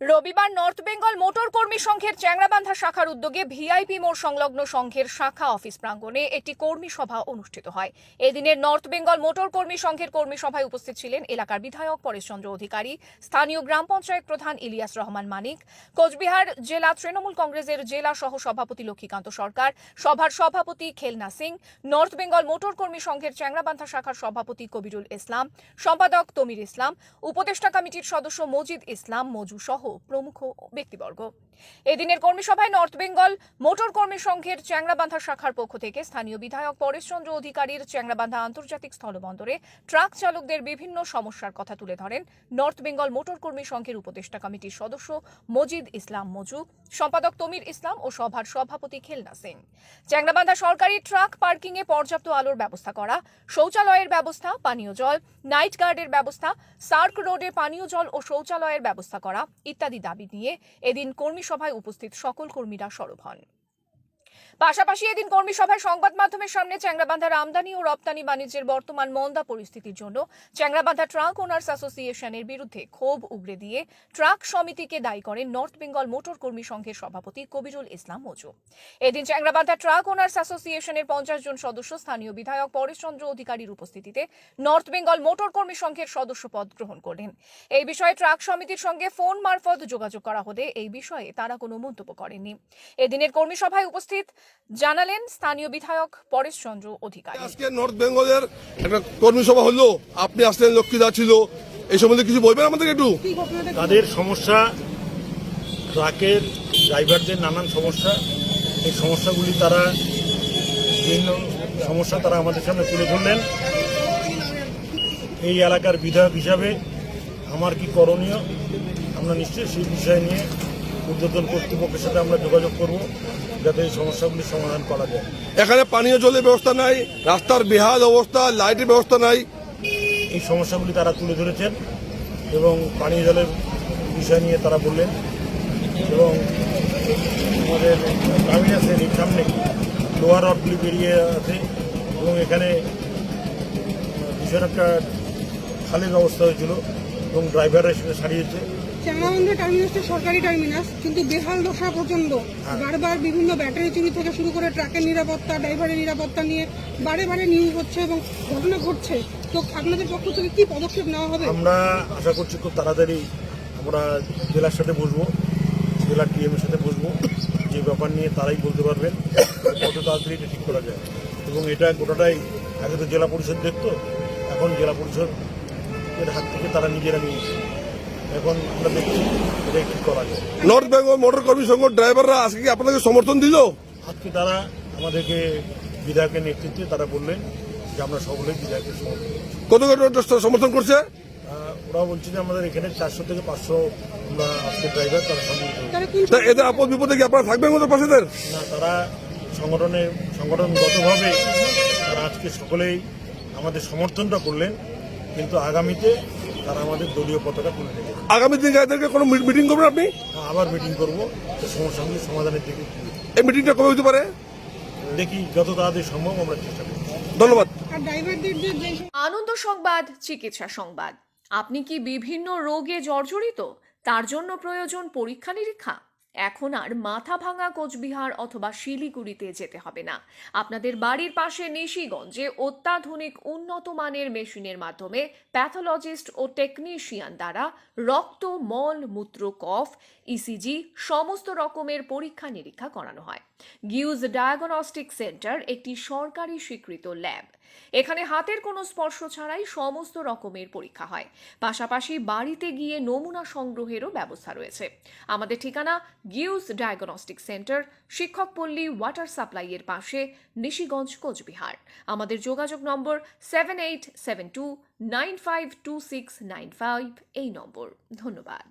রবিবার north Bengal motor কর্মী সংঘের চ্যাংরাবান্ধা শাখার উদ্যোগে ভিআইপি মোড় সংলগ্ন সংঘের শাখা অফিস প্রাঙ্গণে একটি কর্মী সভা অনুষ্ঠিত হয়। এদিনের নর্থ বেঙ্গল মোটর কর্মী সংঘের কর্মী সভায় উপস্থিত ছিলেন এলাকার বিধায়ক পরেশচন্দ্র অধিকারী, স্থানীয় গ্রাম পঞ্চায়েত প্রধান ইলিয়াস রহমান মানিক, কোচবিহার জেলা তৃণমূল কংগ্রেসের জেলা সহ সভাপতি লক্ষ্মীকান্ত সরকার, সভার সভাপতি খেলনা সিং, নর্থ বেঙ্গল মোটর কর্মী সংঘের চ্যাংরাবান্ধা শাখার সভাপতি কবিরুল ইসলাম, সম্পাদক তমির ইসলাম, উপদেষ্টা কমিটির সদস্য মজিদ ইসলাম, মজু সহ প্রমুখ ব্যক্তিবর্গ। এদিনের কর্মী সভায় নর্থ বেঙ্গল মোটর কর্মী সংঘের চ্যাংরাবান্ধা শাখার পক্ষ থেকে স্থানীয় বিধায়ক পরেশচন্দ্র অধিকারীর চ্যাংরাবান্ধা আন্তর্জাতিক স্থলবন্দরে ট্রাক চালকদের বিভিন্ন সমস্যার কথা তুলে ধরেন নর্থ বেঙ্গল মোটর কর্মী সংঘের উপদেষ্টা কমিটির সদস্য মজিদ ইসলাম মজু, সম্পাদক তমির ইসলাম ও সভার সভাপতি খেলনা সিং চ্যাংরাবান্ধা সরকারি ট্রাক পার্কিং এ পর্যাপ্ত আলোর ব্যবস্থা করা, শৌচালয়ের ব্যবস্থা, পানীয় জল, নাইট গার্ডের ব্যবস্থা, সার্ক রোডে পানীয় জল ও শৌচালয়ের ব্যবস্থা করা ইত্যাদি দাবি নিয়ে এদিন কর্মী সভায় উপস্থিত সকল কর্মীরা সরব হন। পাশাপাশি এদিন কর্মী সভায় সংবাদ মাধ্যমের সামনে চ্যাংরাবান্ধার আমদানি ও রপ্তানি বাণিজ্যের বর্তমান মন্দা পরিস্থিতির জন্য চ্যাংরাবান্ধা ট্রাক ওনার্স অ্যাসোসিয়েশনের বিরুদ্ধে ক্ষোভ উগরে দিয়ে ট্রাক সমিতিকে দায়ী করেন নর্থ বেঙ্গল মোটর কর্মী সংঘের সভাপতি কবিরুল ইসলাম মজু এদিন চ্যাংরাবান্ধা ট্রাক ওনার্স অ্যাসোসিয়েশনের পঞ্চাশ জন সদস্য স্থানীয় বিধায়ক পরেশচন্দ্র অধিকারীর উপস্থিতিতে নর্থ বেঙ্গল মোটর কর্মী সংঘের সদস্য পদ গ্রহণ করলেন। এই বিষয়ে ট্রাক সমিতির সঙ্গে ফোন মারফত যোগাযোগ করা হলে এই বিষয়ে তারা কোনো মন্তব্য করেননি। এদিনের কর্মী সভায় উপস্থিত জানালেন স্থানীয় বিধায়ক পরেশচন্দ্র অধিকারী। আজকে নর্থ বেঙ্গলের একটা কর্মী সভা হলো। আপনি আসলেন লক্ষ্মীদা ছিল। এই সম্বন্ধে কিছু বলবেন আমাদের একটু? তাদের সমস্যা ট্রাকের ড্রাইভারদের নানান সমস্যা। এই সমস্যাগুলি তারা বিভিন্ন সমস্যা তারা আমাদের সামনে তুলে ধরলেন। এই এলাকার বিধায়ক হিসাবে আমার কি করণীয়? আমরা নিশ্চয়ই সেই বিষয় নিয়ে ঊর্ধ্বতন কর্তৃপক্ষের সাথে আমরা যোগাযোগ করব। যাতে এই সমস্যাগুলির সমাধান করা যায়। এখানে পানীয় জলের ব্যবস্থা নাই রাস্তার বেহাল অবস্থা লাইটের ব্যবস্থা নাই। এই সমস্যাগুলি তারা তুলে ধরেছেন এবং পানীয় জলের বিষয় নিয়ে তারা বললেন। এবং আমাদের টার্মিনাসের এই সামনে লোহার রডগুলি বেরিয়ে আছে এবং এখানে ভীষণ একটা খালের অবস্থা হয়েছিল এবং ড্রাইভাররা সেটা সারিয়েছে। চ্যাংরাবন্ধ টার্মিনাসটা সরকারি টার্মিনাস কিন্তু বেহাল দশা প্রচণ্ড বারবার বিভিন্ন ব্যাটারি চুরি থেকে শুরু করে ট্রাকের নিরাপত্তা ড্রাইভারের নিরাপত্তা নিয়ে বারে বারে নিউজ হচ্ছে এবং ঘটনা ঘটছে। তো আপনাদের পক্ষ থেকে কি পদক্ষেপ নেওয়া হবে? আমরা আশা করছি খুব তাড়াতাড়ি আমরা জেলার সাথে বসবো জেলার টিএমের সাথে বসবো। যে ব্যাপার নিয়ে তারাই বলতে পারবেন, কত তাড়াতাড়ি এটা ঠিক করা যায়। এবং এটা গোটাটাই, আগে তো জেলা পরিষদ দেখতো, এখন জেলা পরিষদ এর হাত থেকে তারা নিজেরা নিয়েছে। এখন আমরা দেখছি এটা ঠিক করা যায়। নর্থ বেঙ্গল মোটর কর্মী সংঘ ড্রাইভাররা আজকে কি আপনাদের সমর্থন দিল? আজকে তারা আমাদেরকে বিধায়কের নেতৃত্বে তারা বললেন যে আমরা সকলেই বিধায়কের সমর্থন। কত কত সমর্থন করছে? ওরা বলছে যে আমাদের এখানে চারশো থেকে পাঁচশো আমরা আজকে ড্রাইভার তারা তা এদের আপদ বিপদে কি আপনারা থাকবেন ওদের পাশেদের না তারা সংগঠনে সংগঠনগতভাবে তারা আজকে সকলেই আমাদের সমর্থনটা করলেন। কিন্তু আগামীতে তারা আমাদের দলীয় পতাকা তুলে নেবে। আগামী দিনে এদেরকে কোনো মিটিং করবেন আপনি? আবার মিটিং করব। সমস্যা সমাধানের দিকে এই মিটিংটা কবে হতে পারে? দেখি যত তাড়াতাড়ি সম্ভব আমরা চেষ্টা করি ধন্যবাদ। আনন্দ সংবাদ চিকিৎসা সংবাদ। আপনি কি বিভিন্ন রোগে জর্জরিত? তার জন্য প্রয়োজন পরীক্ষা নিরীক্ষা এখন আর মাথা ভাঙা কোচবিহার অথবা শিলিগুড়িতে যেতে হবে না। আপনাদের বাড়ির পাশে নিশিগঞ্জে অত্যাধুনিক উন্নত মানের মেশিনের মাধ্যমে প্যাথোলজিস্ট ও টেকনিশিয়ান দ্বারা রক্ত, মল, মূত্র, কফ ইসিজি সমস্ত রকমের পরীক্ষা নিরীক্ষা করানো হয়। গিউজ ডায়াগনস্টিক সেন্টার একটি সরকারি স্বীকৃত ল্যাব। এখানে হাতের কোনো স্পর্শ ছাড়াই সমস্ত রকমের পরীক্ষা হয়। পাশাপাশি বাড়িতে গিয়ে নমুনা সংগ্রহেরও ব্যবস্থা রয়েছে। আমাদের ঠিকানা গিউজ ডায়াগনস্টিক সেন্টার শিক্ষকপল্লী ওয়াটার সাপ্লাইয়ের পাশে, নিশিগঞ্জ, কোচবিহার। আমাদের যোগাযোগ number seven eight seven two nine five two six nine five এই নম্বর। ধন্যবাদ।